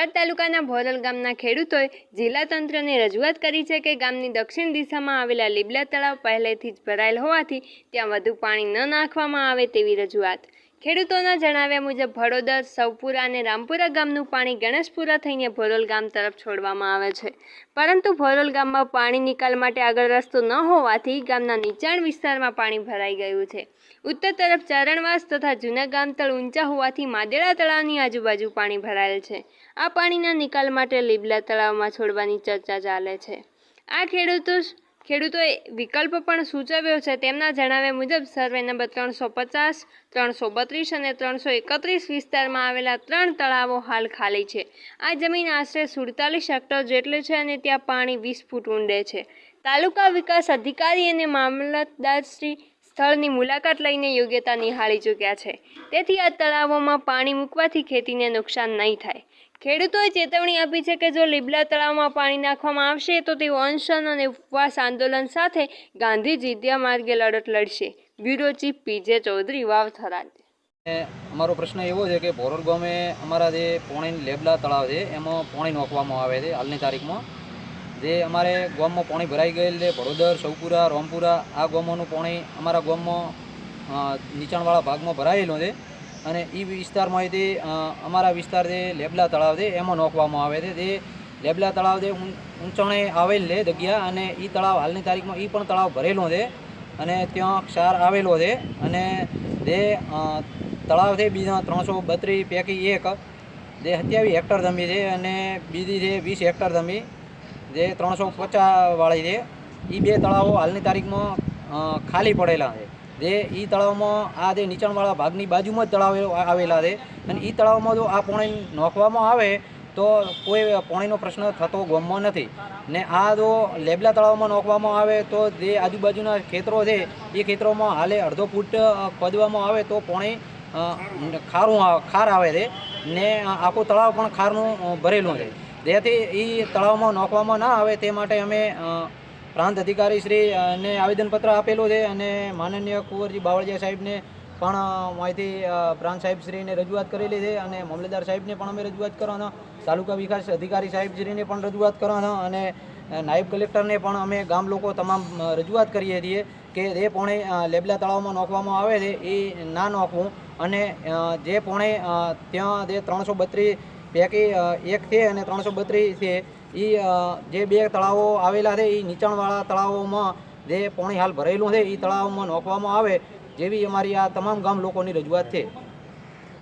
થરાદ તાલુકાના ભોરલ ગામના ખેડૂતોએ જિલ્લા તંત્રને રજૂઆત કરી છે કે ગામની દક્ષિણ દિશામાં આવેલા લીબલા તળાવ પહેલેથી જ ભરાયેલ હોવાથી ત્યાં વધુ પાણી ન નાખવામાં આવે તેવી રજૂઆત. ખેડૂતોના જણાવ્યા મુજબ ભડોદર સૌપુરા અને રામપુરા ગામનું પાણી ગણેશપુરા થઈને ભોરોલ ગામ તરફ છોડવામાં આવે છે. પરંતુ ભોરોલ ગામમાં પાણી નિકાલ માટે આગળ રસ્તો ન હોવાથી ગામના નીચાણ વિસ્તારમાં પાણી ભરાઈ ગયું છે. ઉત્તર તરફ ચારણવાસ તથા જૂના ગામ તળ ઊંચા હોવાથી માદેડા તળાવની આજુબાજુ પાણી ભરાયેલ છે. આ પાણીના નિકાલ માટે લીબલા તળાવમાં છોડવાની ચર્ચા ચાલે છે. આ ખેડૂતો ખેડૂતોએ વિકલ્પ પણ સૂચવ્યો છે. તેમના જણાવ્યા મુજબ, સર્વે નંબર ત્રણસો પચાસ, ત્રણસો બત્રીસ અને ત્રણસો એકત્રીસ વિસ્તારમાં આવેલા ત્રણ તળાવો હાલ ખાલી છે. આ જમીન આશરે સુડતાલીસ હેક્ટર જેટલી છે અને ત્યાં પાણી વીસ ફૂટ ઊંડે છે. તાલુકા વિકાસ અધિકારી અને મામલતદારશ્રી સ્થળની મુલાકાત લઈને યોગ્યતા નિહાળી ચૂક્યા છે. તેથી આ તળાવોમાં પાણી મૂકવાથી ખેતીને નુકસાન નહીં થાય. ખેડૂતોએ ચેતવણી આપી છે કે જો લીબલા તળાવમાં પાણી નાખવામાં આવશે, તો તેઓ અનશન અને ઉપવાસ આંદોલન સાથે ગાંધી જીદ્યા માર્ગે લડત લડશે. Bureau chief PJ Chaudhary Vav Tharad અમારો પ્રશ્ન એવો છે કે ભોરલ ગામે અમારા જે પોણી લેબલા તળાવ છે, એમાં પોણી નાખવામાં આવે છે, હાલની તારીખમાં. જે અમારે ગામમાં પાણી ભરાઈ ગયેલ છે, ભડોદર, સૌપુરા, રોમપુરા, આ ગામોનું પાણી અમારા ગામમાં નીચાણવાળા ભાગમાં ભરાયેલું છે અને એ વિસ્તારમાંથી તે અમારા વિસ્તાર જે લેબલા તળાવ છે, એમાં નોખવામાં આવે છે. જે લેબલા તળાવ જે ઊંચાણે આવેલ છે જગ્યા અને એ તળાવ હાલની તારીખમાં એ પણ તળાવ ભરેલો છે અને ત્યાં ક્ષાર આવેલો છે અને જે તળાવ છે બીજા ત્રણસો બત્રીસ પૈકી એક, જે સત્યાવીસ હેક્ટર જમી છે અને બીજી છે વીસ હેક્ટર જમી જે ત્રણસો પચાસવાળી છે એ બે તળાવો હાલની તારીખમાં ખાલી પડેલા છે. જે એ તળાવમાં આ જે નીચાણવાળા ભાગની બાજુમાં જ તળાવ આવેલા છે. અને એ તળાવમાં જો આ પોણી નોખવામાં આવે, તો કોઈ પોણીનો પ્રશ્ન થતો ગામમાં નથી. ને આ જો લેબલા તળાવમાં નોખવામાં આવે, તો જે આજુબાજુના ખેતરો છે, એ ખેતરોમાં હાલે અડધો ફૂટ ખોદવામાં આવે, તો પોણી ખારું ખાર આવે છે. ને આખું તળાવ પણ ખારનું ભરેલું છે. જેથી એ તળાવમાં નાખવામાં ના આવે તે માટે અમે પ્રાંત અધિકારી શ્રી આવેદનપત્ર આપેલું છે અને માનનીય કુંવરજી બાવળિયા સાહેબને પણ માહિતી પ્રાંત સાહેબ શ્રીને રજૂઆત કરેલી છે અને મામલતદાર સાહેબને પણ અમે રજૂઆત કરવાના, તાલુકા વિકાસ અધિકારી સાહેબ શ્રીને પણ રજૂઆત કરવાના અને નાયબ કલેક્ટરને પણ અમે ગામ લોકો તમામ રજૂઆત કરીએ છીએ કે જે પોણે લેબલા તળાવમાં નોખવામાં આવે છે એ ના નોખવું અને જે પોણે ત્યાં જે ત્રણસો બત્રીસ પૈકી એક છે અને ત્રણસો બત્રીસ છે. એ જે બે તળાવો આવેલા છે એ નીચાણવાળા તળાવોમાં જે પાણી હાલ ભરેલું છે એ તળાવમાં નાખવામાં આવે, જેવી અમારી આ તમામ ગામ લોકોની રજૂઆત છે.